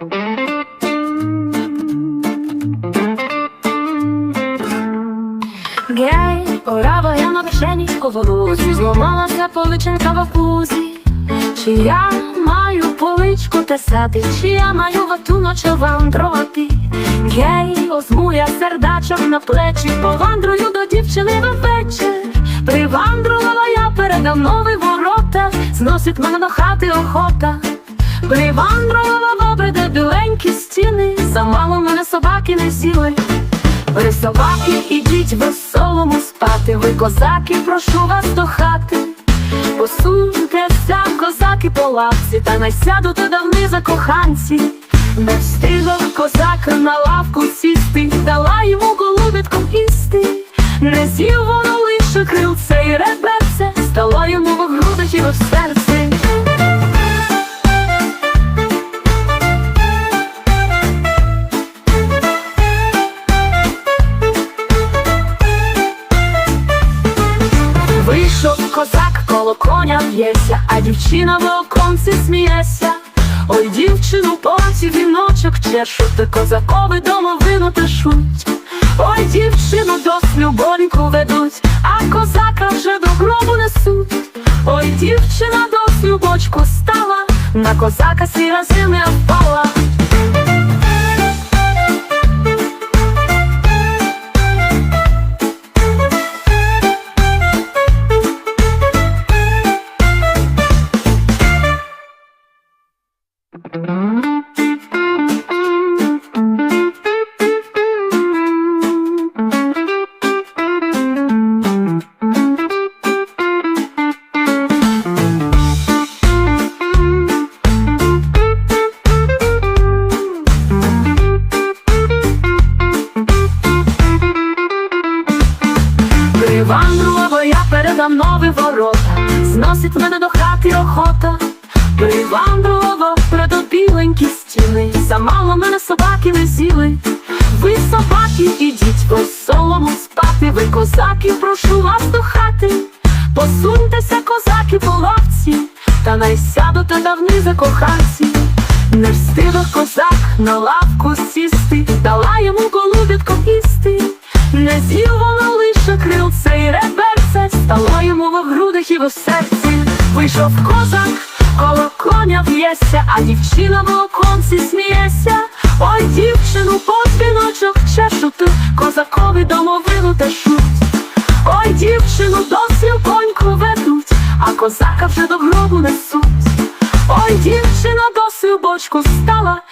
Гей, орава я на кишені колорозі Зламалася поличинка в пузі. Чи я маю поличку тесати, чи я маю вату ночі вандрувати Гей, озму я сердачок на плечі Повандрую до дівчини на вечір. Привандрувала я передав нові ворота Зносить мене до хати охота. Привандрувала стіни мене собаки не сіли ви собаки, ідіть веселому спати, ви козаки, прошу вас до хати. Посуньтеся, козаки по лавці, та не сядуть давни закоханці. Не встигав козак на лавку сісти, дала йому голубітком їсти. Не з'їв воно лише крилце і реберце, стало йому в грудах і в козак, коло коня б'ється, а дівчина в оконці сміється. Ой, дівчину поці віночок чешуть, та козакові домовину тишуть. Ой, дівчину до слюбоньку ведуть, а козака вже до гробу несуть. Ой, дівчина до слюбочку стала, на козака сіра земля передам нові ворота, зносить мене до хати охота. Привандрувала передо біленькі стіни, замало мене собаки не сіли. Ви собаки, ідіть по солому спати, ви козаки, прошу вас до хати. Посуньтеся, козаки, по лавці, та най сядуть давни закоханці. Не встигав козак на лавку сісти, дала йому голубітко їсти. Не з'їв в серці. Вийшов козак, коло коня б'ється, а дівчина в оконці сміється. Ой, дівчину по спіночок чешуть, козакові домовину тешуть. Ой, дівчину до слюбоньку ведуть, а козака вже до гробу несуть. Ой, дівчина до слюбочку стала,